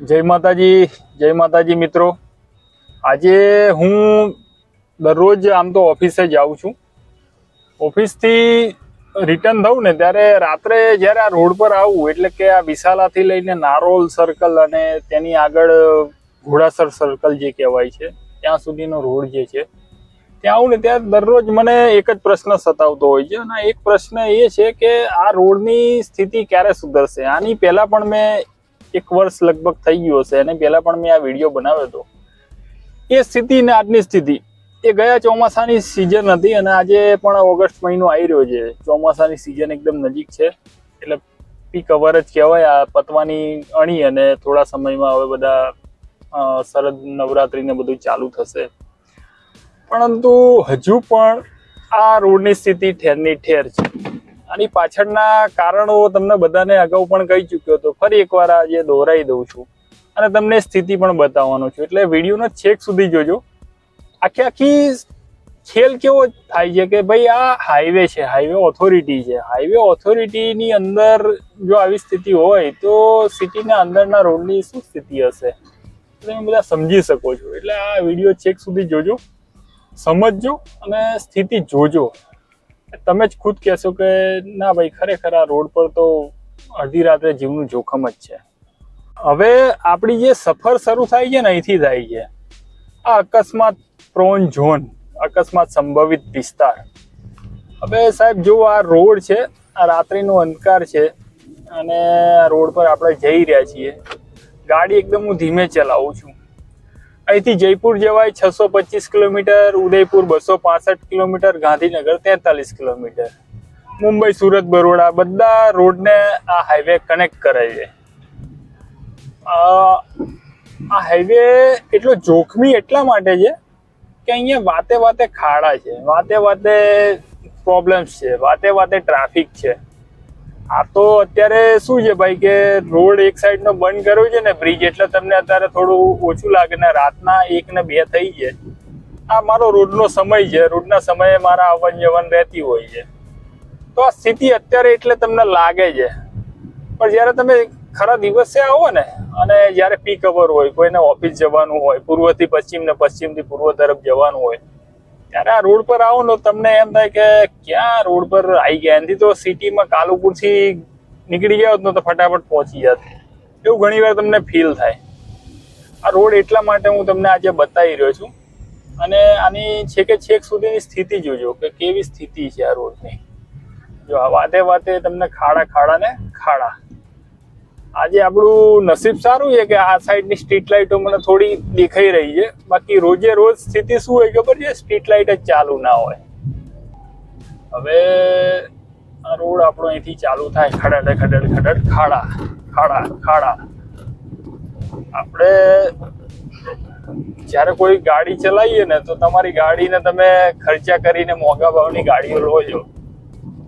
જય માતાજી જય માતાજી મિત્રો. આજે હું દરરોજ આમ તો ઓફિસે જાઉં છું. ઓફિસથી રિટર્ન થઉં ને ત્યારે રાત્રે જ્યારે આ રોડ પર આવું, એટલે કે આ વિશાલાથી લઈને નારોલ સર્કલ અને તેની આગળ ઘોડાસર સર્કલ જે કહેવાય છે, ત્યાં સુધીનો રોડ જે છે, ત્યાં આવું ને ત્યાં દરરોજ મને એક જ પ્રશ્ન સતાવતો હોય છે. અને એક પ્રશ્ન એ છે કે આ રોડની સ્થિતિ ક્યારે સુધરશે? આની પહેલાં પણ મેં એક વર્ષ લગભગ થઈ ગયું હશે અને પહેલા પણ મેં આ વીડિયો બનાવ્યો હતો. એ સ્થિતિ ને આજની સ્થિતિ. એ ગયા ચોમાસાની સિઝન હતી અને આજે પણ ઓગસ્ટ મહિનો આવી રહ્યો છે. ચોમાસાની સિઝન એકદમ નજીક છે. એટલે પીક અવર જ કહેવાય આ પતવાની અણી અને થોડા સમયમાં હવે બધા શરદ નવરાત્રી ને બધું ચાલુ થશે. પરંતુ હજુ પણ આ રોડની સ્થિતિ ઠેરની ઠેર છે. આની પાછળના કારણો તમને બધાને અગાઉ પણ કહી ચૂક્યો હતો. ફરી એકવાર આજે દોહરાઈ દઉં છું અને તમને સ્થિતિ પણ બતાવવાનો છું. એટલે વિડીયોનો છેક સુધી જોજો. આખી આખી ખેલ કેવો થાય છે કે ભાઈ આ હાઈવે છે હાઈવે ઓથોરિટી છે. હાઈવે ઓથોરિટીની અંદર જો આવી સ્થિતિ હોય તો સિટીના અંદરના રોડની શું સ્થિતિ હશે? તમે બધા સમજી શકો છો. એટલે આ વીડિયો છેક સુધી જોજો, સમજજો અને સ્થિતિ જોજો. તમે જ ખુદ કહેશો કે ના ભાઈ, ખરેખર આ રોડ પર તો અડધી રાત્રે જીવનું જોખમ જ છે. હવે આપણી જે સફર શરૂ થાય છે ને, અહીંથી થાય છે. આ અકસ્માત પ્રોન ઝોન, અકસ્માત સંભવિત વિસ્તાર. હવે સાહેબ, જો આ રોડ છે, આ રાત્રિનો અંધકાર છે, અને આ રોડ પર આપણે જઈ રહ્યા છીએ, ગાડી એકદમ હું ધીમે ચલાવું છું. અહીંથી જયપુર જવાય છસો પચીસ કિલોમીટર, ઉદયપુર બસો પાસઠ કિલોમીટર, ગાંધીનગર તેતાલીસ કિલોમીટર. મુંબઈ, સુરત, બરોડા બધા રોડને આ હાઈવે કનેક્ટ કરે છે. આ હાઈવે એટલો જોખમી એટલા માટે છે કે અહીંયા વાતે વાતે ખાડા છે, વાતે વાતે પ્રોબ્લેમ્સ છે, વાતે વાતે ટ્રાફિક છે. આ તો અત્યારે શું છે ભાઈ કે રોડ એક સાઈડ નો બંધ કર્યો છે ને બ્રિજ એટલે તમને અત્યારે થોડું ઓછું લાગે ને રાતના એક ને બે થઈ છે આ મારો રોડનો સમય છે, રોડના સમયે મારા આવન જવન રહેતી હોય છે. તો આ સ્થિતિ અત્યારે એટલે તમને લાગે છે. પણ જ્યારે તમે ખરા દિવસે આવો ને, અને જ્યારે પીક અવર હોય, કોઈને ઓફિસ જવાનું હોય, પૂર્વથી પશ્ચિમ ને પશ્ચિમથી પૂર્વ તરફ જવાનું હોય ત્યારે આ રોડ પર આવો ને તમને એમ થાય કે ક્યાં રોડ પર આવી ગયા? એનાથી તો સિટીમાં કાલુપુરથી નીકળી ગયા હોત તો ફટાફટ પહોંચી જાત. એવું ઘણી વાર તમને ફીલ થાય. આ રોડ એટલા માટે હું તમને આજે બતાવી રહ્યો છું. અને આની છેકે છેક સુધીની સ્થિતિ જોજો કે કેવી સ્થિતિ છે આ રોડની. જો આ વાતે વાતે તમને ખાડા ખાડા ને ખાડા. આજે આપણું નસીબ સારું છે કે આ સાઈડની સ્ટ્રીટ લાઇટો મને થોડી દેખાઈ રહી છે. બાકી રોજે રોજ સ્થિતિ શું હોય ખબર છે? સ્ટ્રીટ લાઇટ જ ચાલુ ના હોય. હવે આ રોડ આપણો અહીંથી ચાલુ થાય. ખડડ ખડડ ખડડ, ખાડા ખાડા ખાડા. આપણે જ્યારે કોઈ ગાડી ચલાવીએ ને તો તમારી ગાડીને તમે ખર્ચા કરીને મોંઘા ભાવની ગાડીઓ લો છો.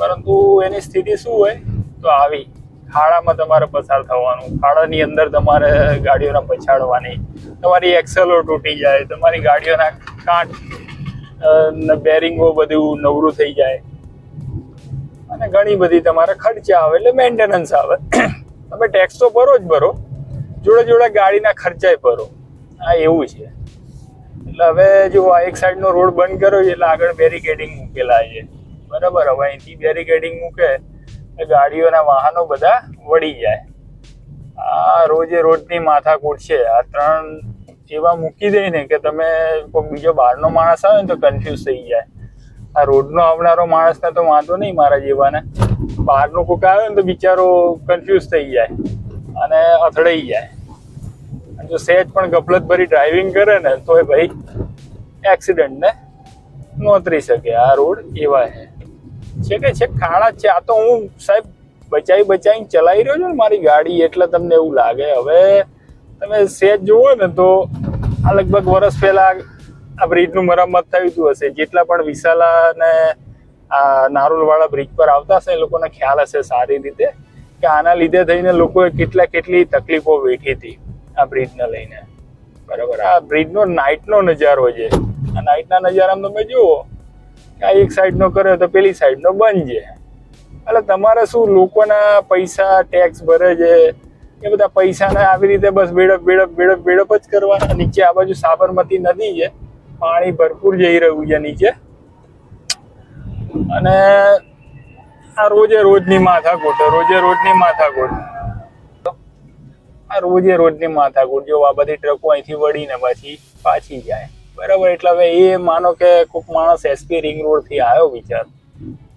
પરંતુ એની સ્થિતિ શું હોય? તો આવી. ખાડામાં તમારે પસાર થવાનું, ખાડાની અંદર તમારે ગાડીઓને પછાડવાની, તમારી એક્સેલો તૂટી જાય, તમારી ગાડીઓના કાંટ બેરિંગો બધું નવરું થઈ જાય. અને ઘણી બધી તમારે ખર્ચા આવે, એટલે મેન્ટેનન્સ આવે. તમે ટેક્સ તો ભરો જ ભરો, જોડે જોડે ગાડીના ખર્ચાય ભરો. આ એવું છે. એટલે હવે જો આ એક સાઈડનો રોડ બંધ કર્યો એટલે આગળ બેરિકેડિંગ મૂકેલા છે. બરાબર, હવે અહીંથી બેરિકેડિંગ મૂકે ગાડીઓના વાહનો બધા વળી જાય. આ રોજે રોજની માથાકૂટ છે. આ ત્રણ એવા મૂકી દે ને કે તમે કોઈ બીજો બહારનો માણસ આવે ને તો કન્ફ્યુઝ થઈ જાય. આ રોડનો આવનારો માણસને તો વાંધો નહીં મારા જેવાને. બહારનો કોક આવે ને તો બિચારો કન્ફ્યુઝ થઈ જાય અને અથડાઈ જાય. જો સહેજ પણ ગફલત ભરી ડ્રાઇવિંગ કરે ને તો એ ભાઈ એક્સિડન્ટને નોતરી શકે. આ રોડ એવા છે છે કે છે, ખાડા છે. આ તો હું સાહેબ બચાવી બચાવીને ચલાવી રહ્યો છું ને મારી ગાડી, એટલે તમને એવું લાગે. હવે તમે સેજ જુઓ ને તો આ લગભગ વર્ષ પહેલા આ બ્રિજનું મરામત થયું હતું હશે. જેટલા પણ વિશાલા અને આ નારોલવાળા બ્રિજ પર આવતા હશે એ લોકોને ખ્યાલ હશે સારી રીતે કે આના લીધે થઈને લોકોએ કેટલા કેટલી તકલીફો વેઠી હતી આ બ્રિજને લઈને. બરાબર. આ બ્રિજનો નાઇટનો નજારો છે. આ નાઇટના નજારામાં તમે જુઓ આ એક સાઈડનો કર્યો તો પેલી સાઈડનો બંધ છે એટલે તમારે શું લોકોના પૈસા ટેક્સ ભરે છે? એ બધા પૈસાને આવી રીતે બસ બેડપ બેડપ બેડપ બેડપ જ કરવાના. નીચે આ બાજુ સાબરમતી નદી છે. પાણી ભરપૂર જઈ રહ્યું છે નીચે. અને આ રોજે રોજની માથાકૂટ, રોજે રોજની માથાકૂટ. આ રોજે રોજની માથાકૂટ. જો આ બધી ટ્રકો અહીંથી વળીને પછી પાછી જાય. બરાબર, એટલે હવે એ માનો કે કોઈક માણસ એસપી રિંગ રોડથી આવ્યો વિચાર.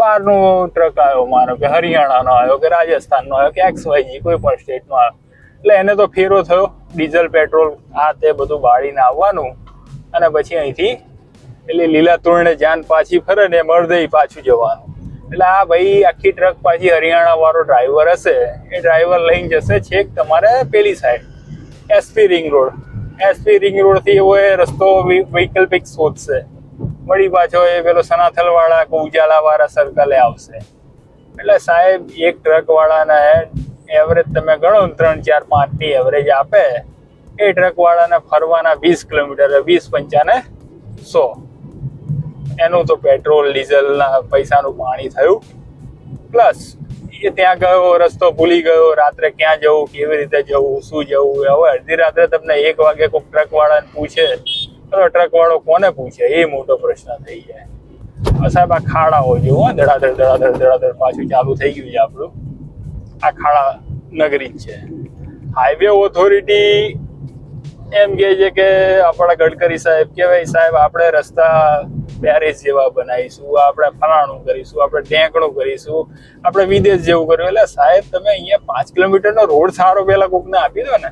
બહારનો ટ્રક આવ્યો, માનો કે હરિયાણાનો આવ્યો કે રાજસ્થાનનો આવ્યો કે એક્સ વાયજી કોઈ પણ સ્ટેટનો આવ્યો. એટલે એને તો ફેરો થયો, ડીઝલ, પેટ્રોલ, આ તે બધું બાળીને આવવાનું. અને પછી અહીંથી એટલે લીલા તોરણે જાન પાછી ફરે ને મળદઈ પાછું જવાનું. એટલે આ ભાઈ આખી ટ્રક પાછી હરિયાણા વાળો ડ્રાઈવર હશે. એ ડ્રાઈવર લઈને જશે છેક તમારે પેલી side SP ring road SP ring રોડથી એવો એ રસ્તો વૈકલ્પિક શોધશે વળી પાછો એ પેલો સનાથલવાળા કે ઉજાલાવાળા સર્કલે આવશે. એટલે સાહેબ, એક ટ્રકવાળાને એવરેજ તમે ગણો ત્રણ, ચાર પાંચની એવરેજ આપે, એ ટ્રકવાળાને ફરવાના વીસ કિલોમીટર, વીસ પંચાને સો. એનું તો પેટ્રોલ ડીઝલના પૈસાનું પાણી થયું. પ્લસ એ ત્યાં ગયો રસ્તો ભૂલી ગયો રાત્રે ક્યાં જવું કેવી રીતે જવું શું જવું હવે અડધી રાત્રે તમને એક વાગે કોઈ ટ્રક વાળાને પૂછે તો ટ્રક વાળો કોને પૂછે? એ મોટો પ્રશ્ન થઈ જાય. સાહેબ આ ખાડાઓ જો હો, ધડાધડ ધડાધડ ધડાધડ પાછું ચાલુ થઈ ગયું છે આપણું. આ ખાડા નગરી છે. હાઈવે ઓથોરિટી એમ કહે છે કે આપણા ગડકરી સાહેબ કે ભાઈ સાહેબ આપણે રસ્તા પેરિસ જેવા બનાવીશું, આપણે ફલાણું કરીશું, આપણે ઢેંકણું કરીશું, આપણે વિદેશ જેવું કર્યું. એટલે સાહેબ, તમે અહીંયા પાંચ કિલોમીટરનો રોડ સારો પેલા કોકને આપી દો ને,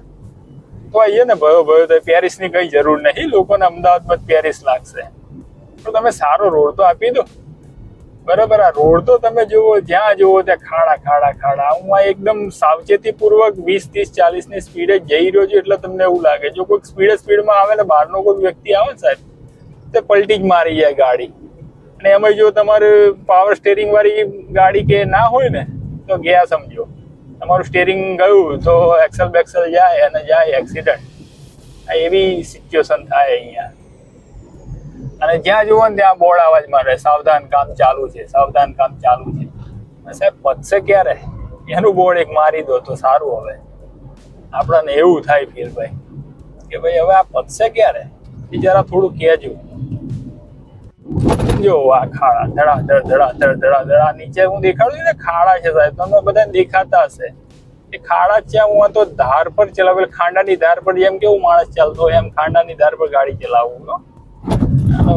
તો અહીંયા ને ભયો ભયો તો પેરિસની કઈ જરૂર નહીં, લોકોને અમદાવાદમાં જ પેરિસ લાગશે. તો તમે સારો રોડ તો આપી દો. બરાબર, આ રોડ તો તમે જુઓ, જ્યાં જુઓ ત્યાં ખાડા ખાડા ખાડા. હું આ એકદમ સાવચેતીપૂર્વક વીસ, ત્રીસ, ચાલીસની સ્પીડે જઈ રહ્યો છું, એટલે તમને એવું લાગે. જો કોઈક સ્પીડે સ્પીડમાં આવે ને બહારનો કોઈ વ્યક્તિ આવે ને સાહેબ તે પલટી જ મારી જાય ગાડી. અને એમાં જો તમારે પાવર સ્ટેરિંગ વાળી ગાડી કે ના હોય ને, તો ગયા સમજો. તમારું સ્ટેરિંગ ગયું તો એક્સલ બેક્સલ જાય અને જાય એક્સિડન્ટ આ એવી સિચ્યુએશન થાય અહીંયા. અને જ્યાં જુઓ ને ત્યાં બોર્ડ અવાજ મારે સાવધાન કામ ચાલુ છે, સાવધાન કામ ચાલુ છે. સાહેબ, પતશે ક્યારે? એનું બોર્ડ એક મારી દો તો સારું હવે. આપણને એવું થાય ફીલ ભાઈ, કે ભાઈ હવે આ પતશે ક્યારે? એ જરા થોડું કહેજો. જો આ ખાડા ધડા ધડ ધડા ધડ ધડા ધડા નીચે હું દેખાડું ને ખાડા છે સાહેબ તમને બધાને દેખાતા હશે એ ખાડા છે હું આ તો ધાર પર ચલાવેલ ખાંડાની ધાર પર જેમ કેવું માણસ ચાલતો હોય એમ ખાંડાની ધાર પર ગાડી ચલાવું.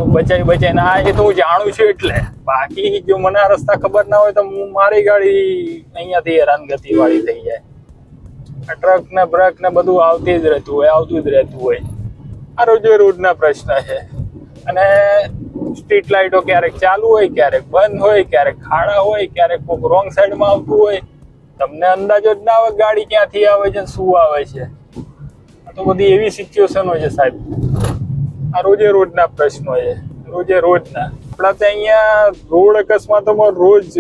બચાય બચાઈ ના એ તો હું જાણું છું એટલે બાકી જો મને આ રસ્તા ખબર ના હોય તો હું મારી ગાડી અહીંયાથી હેરાનગતિ વાળી થઈ જાય ટ્રક ને બ્રક ને બધું આવતી જ રહેતું હોય આવતું જ રહેતું હોય આ રોજે રોજના પ્રશ્ન છે અને સ્ટ્રીટ લાઇટો ક્યારેક ચાલુ હોય, ક્યારેક બંધ હોય, ક્યારેક ખાડા હોય, ક્યારેક કોઈક રોંગ સાઈડમાં આવતું હોય, તમને અંદાજો જ ના આવે ગાડી ક્યાંથી આવે છે શું આવે છે. આ તો બધી એવી સિચ્યુએશનો છે સાહેબ. આ રોજે રોજના પ્રશ્નો છે, રોજે રોજના. આપણા ત્યાં અહીંયા રોડ અકસ્માતોમાં રોજ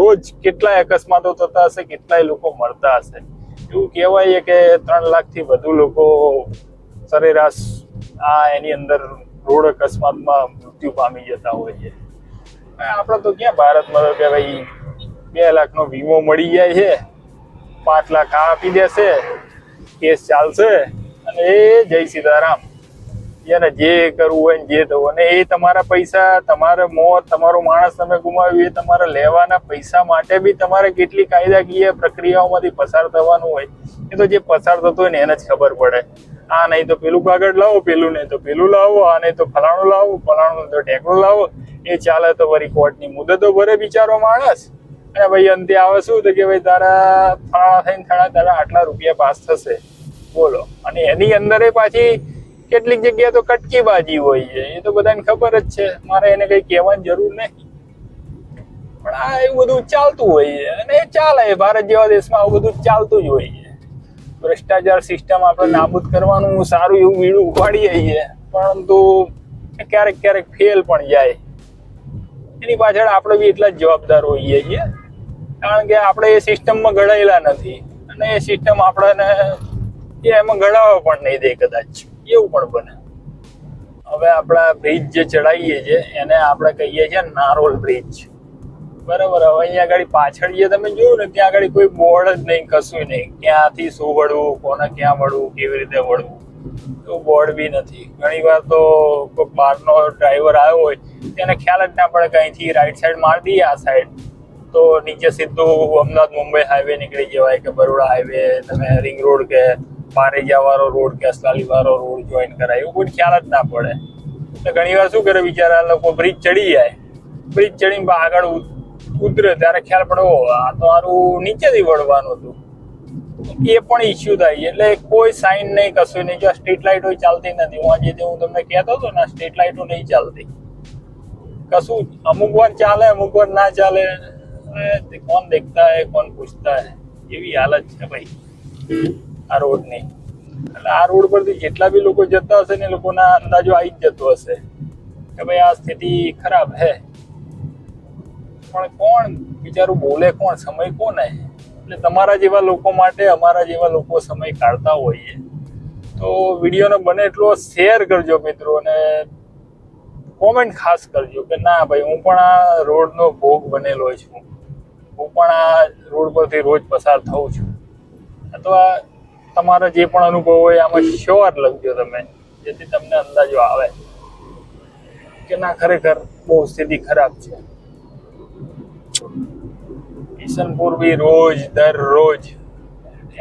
રોજ કેટલાય અકસ્માતો થતા હશે, કેટલાય લોકો મળતા હશે. એવું કહેવાય કે ત્રણ લાખથી વધુ લોકો સરેરાશ આ એની અંદર રોડ અકસ્માતમાં મૃત્યુ પામી જતા હોય છે. આપણે તો ક્યાં ભારતમાં તો કે ભાઈ બે લાખનો વીમો મળી જાય છે, પાંચ લાખ આ આપી દેશે, કેસ ચાલશે, અને એ જય સીતારામ. એને જે કરવું હોય ને જે થવું અને એ તમારા પૈસા, તમારે મોત, તમારો માણસ તમે ગુમાવ્યું, એ તમારે લેવાના પૈસા માટે બી તમારે કેટલી કાયદાકીય પ્રક્રિયાઓમાંથી પસાર થવાનું હોય. એ તો જે પસાર થતો હોય ને એને જ ખબર પડે. આ નહીં તો પેલું કાગળ લાવો, પેલું નહીં તો પેલું લાવો, આ નહીં તો ફલાણું લાવો, ફલાણું તો ઢેકણું લાવો. એ ચાલે તો વળી કોર્ટની મુદતો ભરે બિચારો માણસ. અને ભાઈ અંતે આવે શું તો કે ભાઈ તારા ફલાણા થઈને થાણા તારા આટલા રૂપિયા પાસ થશે. બોલો. અને એની અંદર પાછી કેટલીક જગ્યાએ તો કટકી બાજી હોય છે. એ તો બધાને ખબર જ છે. મારે એને કઈ કહેવાની જરૂર નહીં. પણ આ એવું બધું ચાલતું હોય છે. અને એ ચાલે. ભારત જેવા દેશમાં આવું બધું ચાલતું જ હોય છે. ભ્રષ્ટાચાર સિસ્ટમ આપણે નાબૂદ કરવાનું સારું એવું વીડું ઉપાડીએ છીએ. પરંતુ ક્યારેક ક્યારેક ફેલ પણ જાય. એની પાછળ આપણે બી એટલા જ જવાબદાર હોઈએ છીએ. કારણ કે આપણે એ સિસ્ટમમાં ઘડાયેલા નથી. અને એ સિસ્ટમ આપણને એ એમાં ઘડાવા પણ નહીં દે કદાચ. એવું પણ બને. હવે આપણા બ્રિજ જે ચડાવીએ છીએ, એને આપણે કહીએ છીએ નારોલ બ્રિજ બરાબર, હવે અહીંયા આગળ પાછળ જે તમે જોયું ને, ત્યાં આગળ કોઈ બોર્ડ જ નહીં, કશું નહીં. ક્યાંથી શું વળવું, કોને ક્યાં વળવું, કેવી રીતે વળવું? એવું બોર્ડ બી નથી. ઘણી વાર તો બહારનો ડ્રાઈવર આવ્યો હોય, તેને ખ્યાલ જ ના પડે કે અહીંથી રાઈટ સાઈડ મારી દઈએ આ સાઈડ તો નીચે સીધું અમદાવાદ મુંબઈ હાઈવે નીકળી જવાય કે બરોડા હાઈવે તમે રિંગ રોડ કે પારેજા વાળો રોડ કે અસલાલી વાળો રોડ જોઈન કરાય, એવું કોઈ ખ્યાલ જ ના પડે. એટલે ઘણી વાર શું કરે બિચારા લોકો બ્રિજ ચડી જાય. બ્રિજ ચડીને આગળ ઉતરે ત્યારે ખ્યાલ પડે આ તો મારું નીચેથી વળવાનું હતું. એ પણ ઇસ્યુ થાય. એટલે કોઈ સાઇન નહીં, કશું નહીં. જો સ્ટ્રીટ લાઇટો ચાલતી નથી. હું આજે હું તમને કહેતો હતો ને સ્ટ્રીટ લાઇટો નહીં ચાલતી. કશું અમુક વાર ચાલે, અમુક વાર ના ચાલે. કોણ દેખતા હે, કોણ પૂછતા હે? એવી હાલત છે ભાઈ. આ રોડની. એટલે આ રોડ પરથી જેટલા બી લોકો જતા હશે ને લોકોના અંદાજો આવી જ જતો હશે. કે ભાઈ આ સ્થિતિ ખરાબ હે. પણ કોણ બિચારું બોલે કોણ? સમય કોને? એટલે તમારા જેવા લોકો માટે અમારા જેવા લોકો સમય કાઢતા હોઈએ. તો વિડીયોને બને એટલો શેર કરજો મિત્રો અને કોમેન્ટ ખાસ કરજો કે ના ભાઈ, હું પણ આ રોડનો ભોગ બનેલો છું. હું પણ આ રોડ પરથી રોજ પસાર થઉં છું. અથવા તમારા જે પણ અનુભવ હોય આમાં શ્યોર લખજો તમે, જેથી તમને અંદાજો આવે. કે ના, ખરેખર બહુ સ્થિતિ ખરાબ છે. કિશનપુર બી રોજ દરરોજ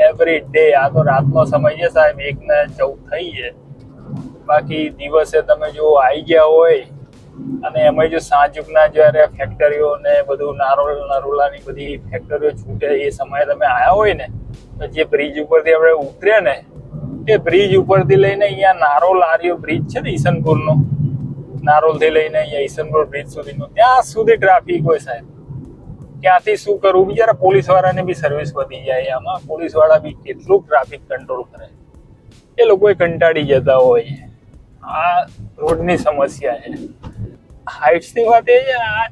એવરી ડે આ તો રાતનો સમય છે સાહેબ એક ને ચૌદ થઈ છે. બાકી દિવસે તમે જો આવી ગયા હોય, અને એમાં જો સાંજુકના જ્યારે ફેક્ટરીઓ ને બધું નારોલ, નરોલાની બધી ફેક્ટરીઓ છૂટે એ સમયે તમે આવ્યા હોય ને, તો જે બ્રિજ ઉપરથી આપણે ઉતરે ને એ બ્રિજ ઉપરથી લઈને અહીંયા નારોલ આર્યો બ્રિજ છે ને ઈસનપુરનો? નારોલથી લઈને અહીંયા ઈસનપુર બ્રિજ સુધીનો, ત્યાં સુધી ટ્રાફિક હોય સાહેબ. ક્યાંથી શું કરવું બિચારા પોલીસ વાળાને બી સર્વિસ વધી જાય, આમાં પોલીસવાળા બી કેટલું ટ્રાફિક કંટ્રોલ કરે. એ લોકોએ કંટાળી જતા હોય. આ રોડની સમસ્યા છે. હાઇટ્સની વાત એ છે, આ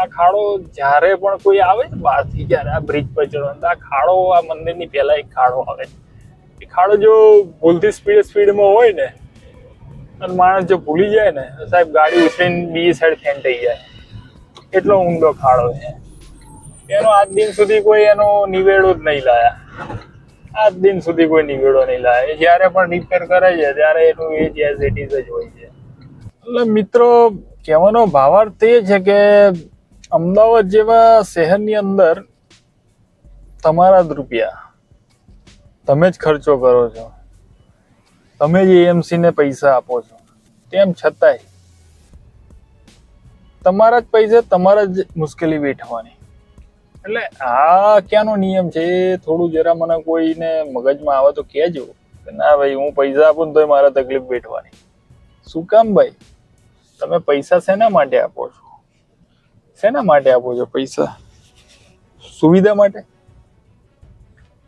આ ખાડો જ્યારે પણ કોઈ આવે ને બહારથી જ્યારે, આ બ્રિજ પર ચડો આ ખાડો, આ મંદિરની પહેલાં એક ખાડો આવે. એ ખાડો જો ભૂલથી સ્પીડ સ્પીડમાં હોય ને, અને માણસ જો ભૂલી જાય ને સાહેબ ગાડી ઉછળીને બીજી સાઈડ ફેંટાઈ જાય. એટલો ઊંડો ખાડો છે. એનો આજ દિન સુધી કોઈ એનો નિવેડો જ નહીં લાયા. આજ દિન સુધી કોઈ નિવેડો નહીં લાયા. જ્યારે પણ રિપેર કરે છે, ત્યારે એનું એ જ એઝ ઇટ ઇઝ જ હોય છે. એટલે મિત્રો, કહેવાનો ભાવાર્થ એ છે કે અમદાવાદ જેવા શહેરની અંદર તમારા જ રૂપિયા. તમે જ ખર્ચો કરો છો. તમે જ એએમસીને પૈસા આપો છો. તેમ છતાંય તમારા જ પૈસે તમારા જ મુશ્કેલી વેઠવાની. એટલે આ ક્યાંનો નિયમ છે? એ થોડું જરા મને કોઈને મગજમાં આવે તો કહેજો. કે ના ભાઈ, હું પૈસા આપું ને તોય મારે તકલીફ બેઠવાની. શું કામ ભાઈ? તમે પૈસા શેના માટે આપો છો? શેના માટે આપો છો પૈસા? સુવિધા માટે?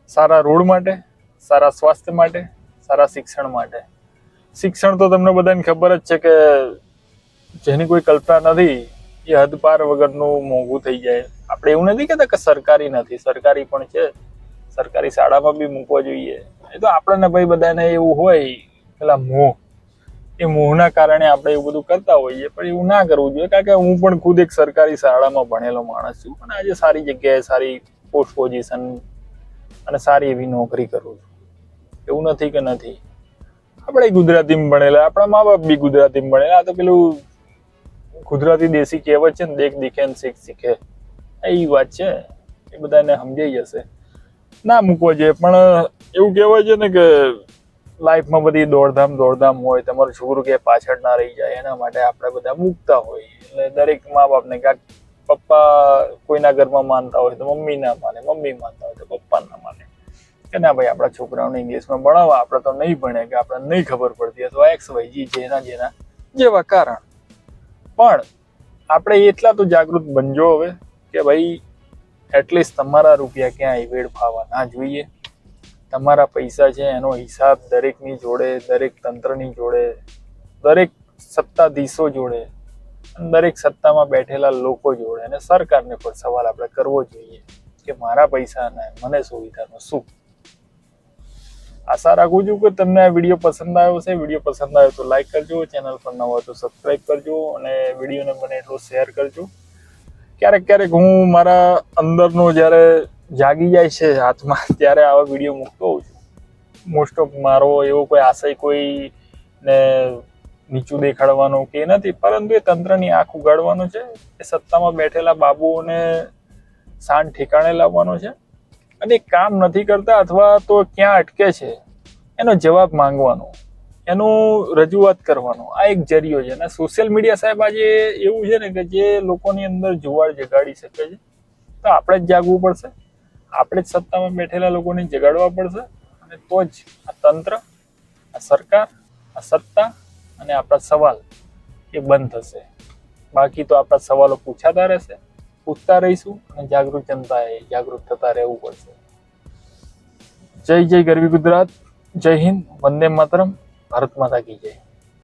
સારા રોડ માટે? સારા સ્વાસ્થ્ય માટે? સારા શિક્ષણ માટે? શિક્ષણ તો તમને બધાને ખબર જ છે કે જેની કોઈ કલ્પના નથી, એ હદ પાર વગરનું મોંઘું થઈ જાય. આપણે એવું નથી કહેતા કે સરકારી નથી, સરકારી પણ છે. સરકારી શાળામાં બી મૂકવા જોઈએ. એ તો આપણને ભાઈ બધાને એવું હોય, પેલા મોહ. એ મોહના કારણે આપણે એવું બધું કરતા હોઈએ, પણ એવું ના કરવું જોઈએ. કારણ કે હું પણ ખુદ એક સરકારી શાળામાં ભણેલો માણસ છું પણ આજે સારી જગ્યાએ સારી પોસ્ટ પોઝિશન અને સારી એવી નોકરી કરું છું. એવું નથી કે નથી. આપણે ગુજરાતીમાં ભણેલા, આપણા મા બાપ બી ગુજરાતીમાં ભણેલા. આ તો પેલું ગુજરાતી દેશી કહેવત છે ને, દેખ, દીખે શીખ, શીખે. એ વાત છે. એ બધાને સમજાઈ જશે. ના મૂકવો જોઈએ, પણ એવું કહેવાય છે ને કે લાઈફમાં બધી દોડધામ દોડધામ હોય, તમારું છોકરું કે પાછળ ના રહી જાય, એના માટે આપણે બધા મૂકતા હોય. એટલે દરેક મા બાપને કાંક પપ્પા કોઈના ઘરમાં માનતા હોય તો મમ્મી ના માને, મમ્મી માનતા હોય તો પપ્પા ના માને. કે ના ભાઈ, આપણા છોકરાઓને ઇંગ્લિશમાં ભણાવવા આપણે તો નહીં ભણે, કે આપણે નહીં ખબર પડતી, અથવા એક્સ વાય જી જેના જેના જેવા કારણ. પણ, આપણે એટલા તો જાગૃત બનજો હવે. કે ભાઈ એટલીસ્ટ તમારા રૂપિયા ક્યાંય વેડફાવા? ના જોઈએ. તમારા પૈસા છે, એનો હિસાબ દરેકની જોડે, દરેક તંત્રની જોડે, દરેક સત્તાધીશો જોડે દરેક સત્તામાં બેઠેલા લોકો જોડે, અને સરકારને પણ સવાલ આપણે કરવો જોઈએ કે મારા પૈસાના મને સુવિધાનો શું? આશા રાખું છું કે તમને આ વીડિયો પસંદ આવ્યો છે વીડિયો પસંદ આવ્યો તો લાઈક કરજો, ચેનલ પર નવો તો સબસ્ક્રાઈબ કરજો, અને વિડીયોને મને એટલો શેર કરજો. ક્યારેક ક્યારેક હું મારા અંદરનો જ્યારે જાગી જાય છે હાથમાં, ત્યારે આવા વીડિયો મૂકતો હોઉં છું. મોસ્ટ ઓફ મારો એવો કોઈ આશય કોઈ ને નીચું દેખાડવાનો કે નથી, પરંતુ એ તંત્રની આંખ ઉગાડવાનો છે. એ સત્તામાં બેઠેલા બાબુઓને શાન ઠેકાણે લાવવાનો છે. અને કામ નથી કરતા અથવા તો ક્યાં અટકે છે, એનો જવાબ માંગવાનો. એનું રજૂઆત કરવાનો. આ એક જરિયો છે. અને સોશિયલ મીડિયા સાહેબ આજે એવું છે ને કે જે લોકોની અંદર જુવાળ જગાડી શકે છે, તો આપણે જ જાગવું પડશે. આપણે જ સત્તામાં બેઠેલા લોકોને જગાડવા પડશે. અને તો જ આ તંત્ર, આ સરકાર, આ સત્તા અને આપણા સવાલ એ બંધ થશે. બાકી તો આપણા સવાલો પૂછાતા રહેશે. પૂછતા રહીશું અને જાગૃત જનતાએ જાગૃત થતા રહેવું પડશે. જય જય ગરવી ગુજરાત. જય હિન્દ. વંદે માતરમ. ભારત માતા કી જય.